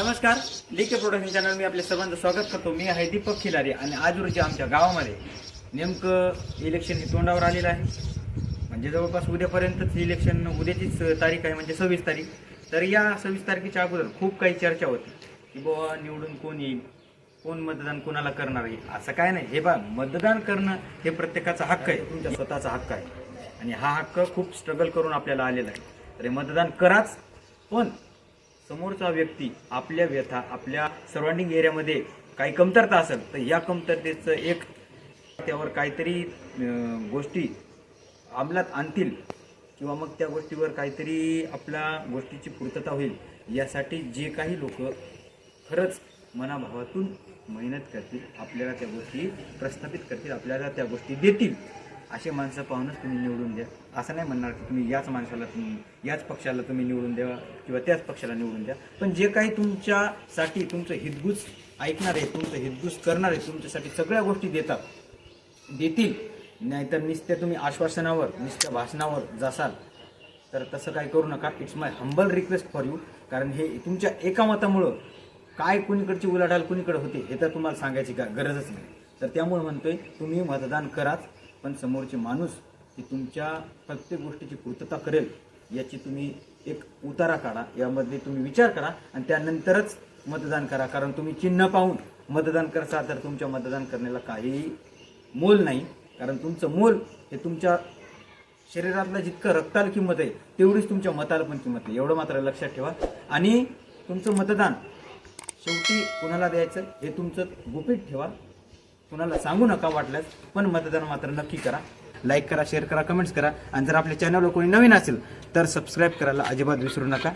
नमस्कार लेके production channel मी आपल्या सर्वांचं स्वागत करतो. मी आहे दीपक खिलारी आणि आज रोजी आमच्या गावामध्ये नेमकं इलेक्शन हे तोंडावर आलेलं आहे. म्हणजे जवळपास उद्यापर्यंतच इलेक्शन उद्याचीच तारीख आहे म्हणजे सव्वीस तारीख. तर या सव्वीस तारखेच्या अगोदर खूप काही चर्चा होती. की बाबा निवडून कोण येईल? कोण मतदान कोणाला करणार आहे? असं काय नाही. हे बा मतदान करणं हे प्रत्येकाचा हक्क आहे. तुमच्या स्वतःचा हक्क आहे. आणि हा हक्क खूप स्ट्रगल करून आपल्याला आलेला आहे. तर हे मतदान कराच पण समोरचा व्यक्ती आपल्या व्यथा आपल्या सराउंडिंग एरियामध्ये काही कमतरता असेल तर या कमतरतेचं एक त्यावर काहीतरी गोष्टी अंमलात आणतील किंवा मग त्या गोष्टीवर काहीतरी आपल्या गोष्टीची पूर्तता होईल यासाठी जे काही लोक खरंच मनाभावातून मेहनत करतील आपल्याला त्या गोष्टी प्रस्थापित करतील आपल्याला त्या गोष्टी देतील. असे माणसं पाहूनच तुम्ही निवडून द्या. असं नाही म्हणणार की तुम्ही याच माणसाला तुम्ही याच पक्षाला तुम्ही निवडून द्या किंवा त्याच पक्षाला निवडून द्या. पण जे काही तुमच्यासाठी तुमचं हितगुज ऐकणार आहे तुमचं हितगुज करणार आहे तुमच्यासाठी सगळ्या गोष्टी देतात देतील. नाहीतर नुसत्या तुम्ही आश्वासनावर नुसत्या भाषणावर जासाल. तर तसं काय करू नका. It's my humble request for you कारण हे तुमच्या एका मतामुळं काय कुणीकडची उलाढाल कुणीकडे होते हे तर तुम्हाला सांगायची का गरजच नाही. तर त्यामुळे म्हणतोय तुम्ही मतदान कराच. पण समोरचे माणूस की तुमच्या प्रत्येक गोष्टीची पूर्तता करेल याची तुम्ही एक उतारा काढा यामध्ये तुम्ही विचार करा आणि त्यानंतरच मतदान करा. कारण तुम्ही चिन्ह पाहून मतदान करता तर तुमच्या मतदान करण्याला काही मोल नाही. कारण तुमचं मोल हे तुमच्या शरीरातलं जितकं रक्ताला किंमत आहे तेवढीच तुमच्या मताला पण किंमत आहे. एवढं मात्र लक्षात ठेवा. आणि तुमचं मतदान शेवटी कुणाला द्यायचं हे तुमचं गुपित ठेवा. कुणाला सांगू नका वाटल्यास पण मतदान मात्र नक्की करा. लाईक करा शेअर करा कमेंट्स करा. आणि जर आपल्या चॅनलवर कोणी नवीन असेल तर सबस्क्राईब करायला अजिबात विसरू नका.